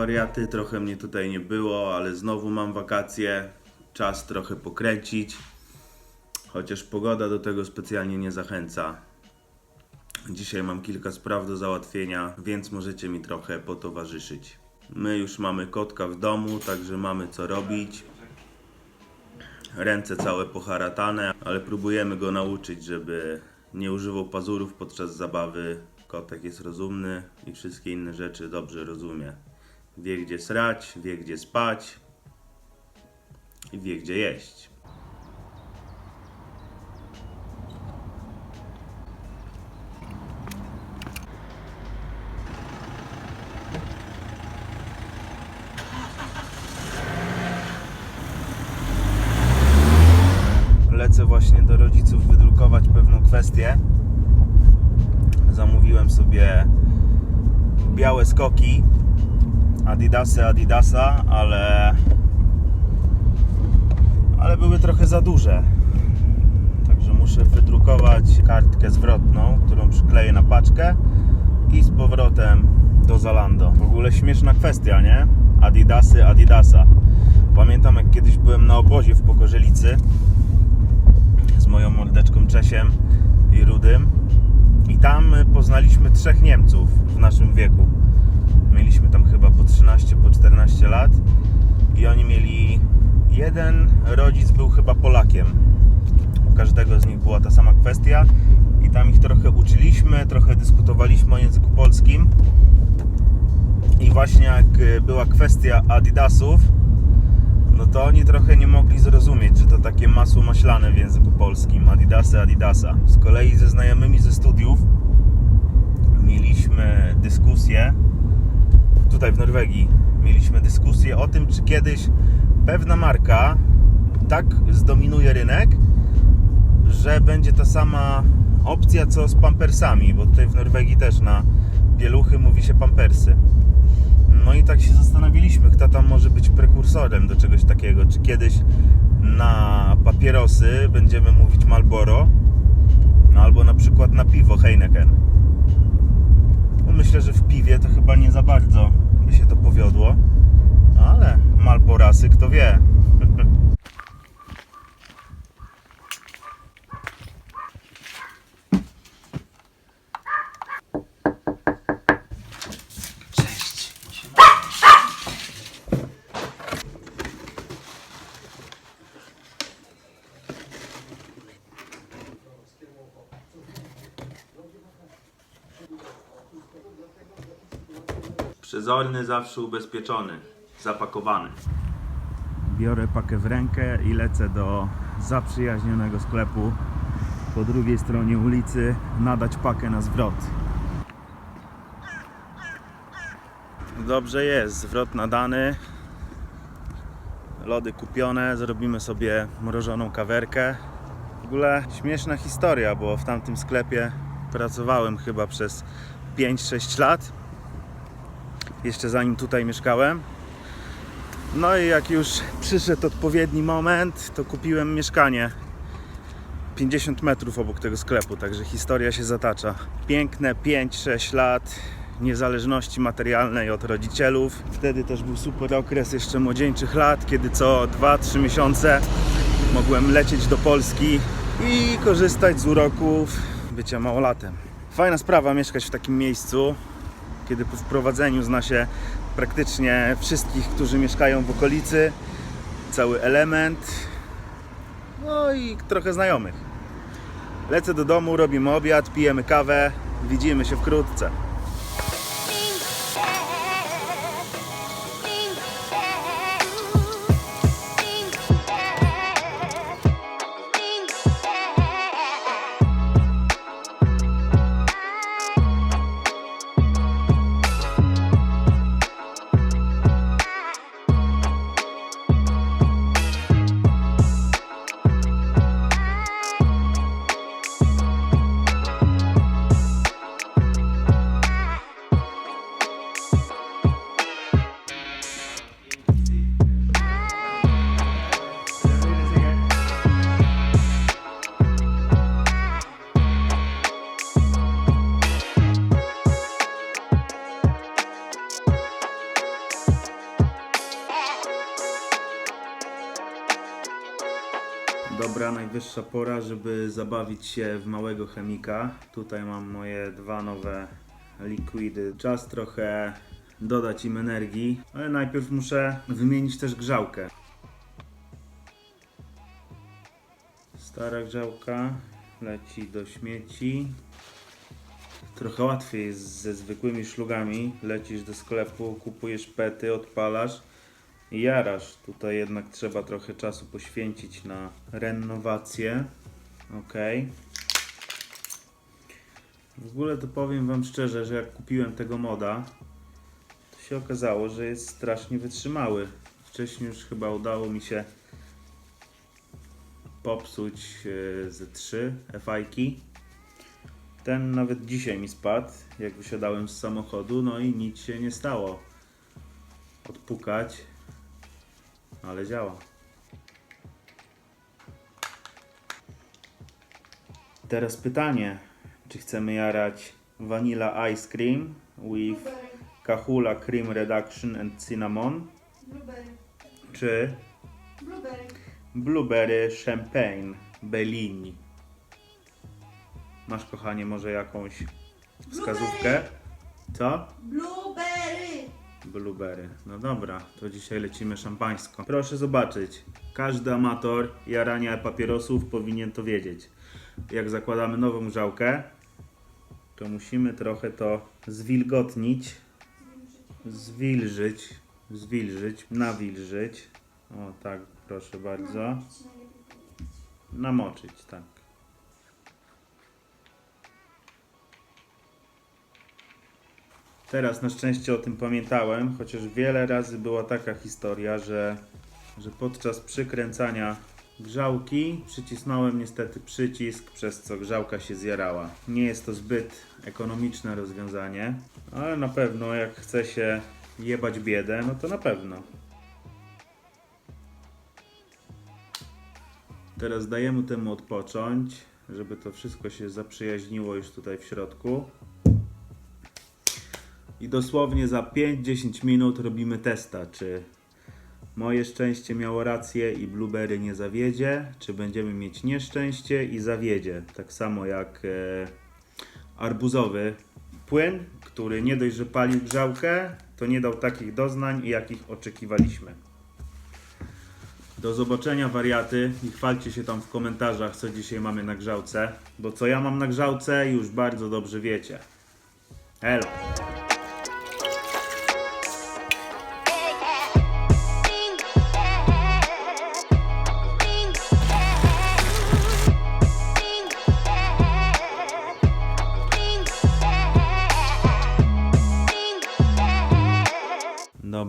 wariaty, trochę mnie tutaj nie było, ale znowu mam wakacje, czas trochę pokręcić, chociaż pogoda do tego specjalnie nie zachęca. Dzisiaj mam kilka spraw do załatwienia, więc możecie mi trochę potowarzyszyć. My już mamy kotka w domu, także mamy co robić. Ręce całe poharatane, ale próbujemy go nauczyć, żeby nie używał pazurów podczas zabawy. Kotek jest rozumny i wszystkie inne rzeczy dobrze rozumie. Wie gdzie srać, wie gdzie spać i wie gdzie jeść. Lecę właśnie do rodziców wydrukować pewną kwestię. Zamówiłem sobie białe skoki Adidasy Adidasa, ale ale były trochę za duże. Także muszę wydrukować kartkę zwrotną, którą przykleję na paczkę i z powrotem do Zalando. W ogóle śmieszna kwestia, nie? Adidasy Adidasa. Pamiętam jak kiedyś byłem na obozie w Pogorzelicy z moją mordeczką Czesiem i Rudym i tam poznaliśmy trzech Niemców w naszym wieku. Mieliśmy tam chyba po 13, po 14 lat i oni mieli jeden rodzic był chyba Polakiem. U każdego z nich była ta sama kwestia i tam ich trochę uczyliśmy, trochę dyskutowaliśmy o języku polskim. I właśnie jak y, była kwestia Adidasów, no to oni trochę nie mogli zrozumieć, że to takie masło maślane w języku polskim. Adidasy, Adidasa. Z kolei ze znajomymi ze studiów mieliśmy dyskusję tutaj w Norwegii. Mieliśmy dyskusję o tym, czy kiedyś pewna marka tak zdominuje rynek, że będzie ta sama opcja co z pampersami, bo tutaj w Norwegii też na pieluchy mówi się pampersy. No i tak się zastanawialiśmy, kto tam może być prekursorem do czegoś takiego. Czy kiedyś na papierosy będziemy mówić Marlboro, no albo na przykład na piwo Heineken. No myślę, że w piwie to chyba nie za bardzo by się to powiodło, ale Malborasy kto wie. Przezorny, zawsze ubezpieczony, zapakowany. Biorę pakę w rękę i lecę do zaprzyjaźnionego sklepu po drugiej stronie ulicy nadać pakę na zwrot. Dobrze jest, zwrot nadany. Lody kupione, zrobimy sobie mrożoną kawerkę. W ogóle śmieszna historia, bo w tamtym sklepie pracowałem chyba przez 5-6 lat jeszcze zanim tutaj mieszkałem. No i jak już przyszedł odpowiedni moment, to kupiłem mieszkanie 50 metrów obok tego sklepu, także historia się zatacza. Piękne 5-6 lat niezależności materialnej od rodzicielów. Wtedy też był super okres jeszcze młodzieńczych lat, kiedy co 2-3 miesiące mogłem lecieć do Polski i korzystać z uroków bycia małolatem. Fajna sprawa mieszkać w takim miejscu, kiedy po wprowadzeniu zna się praktycznie wszystkich, którzy mieszkają w okolicy, cały element, no i trochę znajomych. Lecę do domu, robimy obiad, pijemy kawę, widzimy się wkrótce. Dobra, najwyższa pora, żeby zabawić się w małego chemika. Tutaj mam moje dwa nowe likwidy. Czas trochę dodać im energii, ale najpierw muszę wymienić też grzałkę. Stara grzałka leci do śmieci. Trochę łatwiej jest ze zwykłymi szlugami. Lecisz do sklepu, kupujesz pety, odpalasz i jarasz. Tutaj jednak trzeba trochę czasu poświęcić na renowację. Ok. W ogóle to powiem Wam szczerze, że jak kupiłem tego moda, to się okazało, że jest strasznie wytrzymały. Wcześniej już chyba udało mi się popsuć e, ze 3 fajki. Ten nawet dzisiaj mi spadł, jak wysiadałem z samochodu, no i nic się nie stało. Odpukać, ale działa. Teraz pytanie, czy chcemy jarać Vanilla Ice Cream with. Kahula Cream Reduction and Cinnamon, Blueberry. czy Blueberry. Blueberry Champagne Bellini? Masz kochanie może jakąś wskazówkę? Co? Blueberry. No dobra, to dzisiaj lecimy szampańsko. Proszę zobaczyć, każdy amator jarania papierosów powinien to wiedzieć. Jak zakładamy nową grzałkę, to musimy trochę to zwilgotnić, zwilżyć, zwilżyć, nawilżyć. O tak, proszę bardzo. Namoczyć, tak. Teraz na szczęście o tym pamiętałem, chociaż wiele razy była taka historia, że, że podczas przykręcania grzałki przycisnąłem niestety przycisk, przez co grzałka się zjarała. Nie jest to zbyt ekonomiczne rozwiązanie, ale na pewno jak chce się jebać biedę, no to na pewno. Teraz dajemy temu odpocząć, żeby to wszystko się zaprzyjaźniło już tutaj w środku. I dosłownie za 5-10 minut robimy testa, czy moje szczęście miało rację i blueberry nie zawiedzie, czy będziemy mieć nieszczęście i zawiedzie. Tak samo jak e, arbuzowy płyn, który nie dość, że palił grzałkę, to nie dał takich doznań, jakich oczekiwaliśmy. Do zobaczenia wariaty i chwalcie się tam w komentarzach, co dzisiaj mamy na grzałce, bo co ja mam na grzałce już bardzo dobrze wiecie. Elo!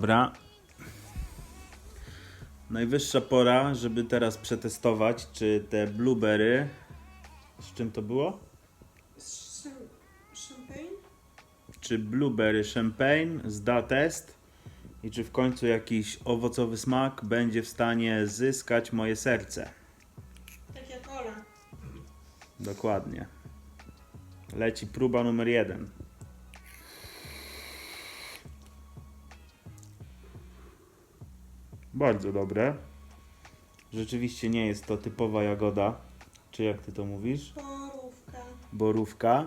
Dobra. Najwyższa pora, żeby teraz przetestować, czy te blueberry. Z czym to było? Szam- Champagne? Czy blueberry champagne zda test i czy w końcu jakiś owocowy smak będzie w stanie zyskać moje serce. Tak jak Ola. Dokładnie. Leci próba numer jeden. Bardzo dobre. Rzeczywiście nie jest to typowa jagoda. Czy jak ty to mówisz? Porówka. Borówka.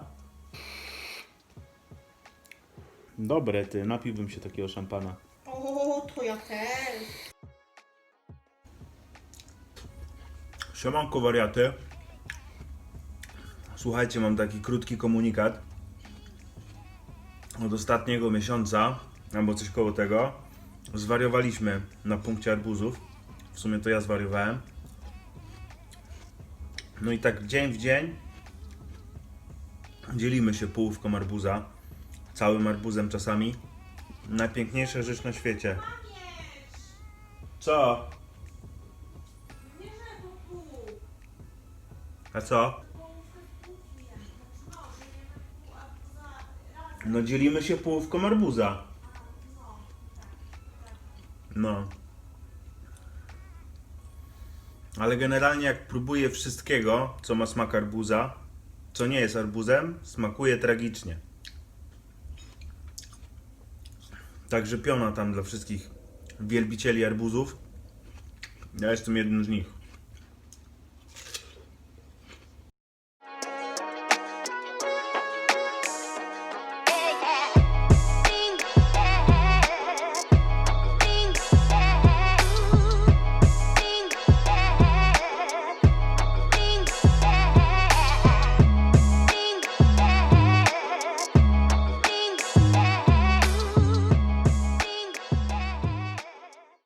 Dobre ty, napiłbym się takiego szampana. O, to ja też. Siemanko wariaty. Słuchajcie, mam taki krótki komunikat. Od ostatniego miesiąca, albo coś koło tego, zwariowaliśmy na punkcie arbuzów. W sumie to ja zwariowałem. No i tak dzień w dzień dzielimy się połówką arbuza, całym arbuzem czasami. Najpiękniejsza rzecz na świecie. Co? A co? No dzielimy się połówką arbuza. No. Ale generalnie jak próbuję wszystkiego, co ma smak arbuza, co nie jest arbuzem, smakuje tragicznie. Także piona tam dla wszystkich wielbicieli arbuzów. Ja jestem jednym z nich.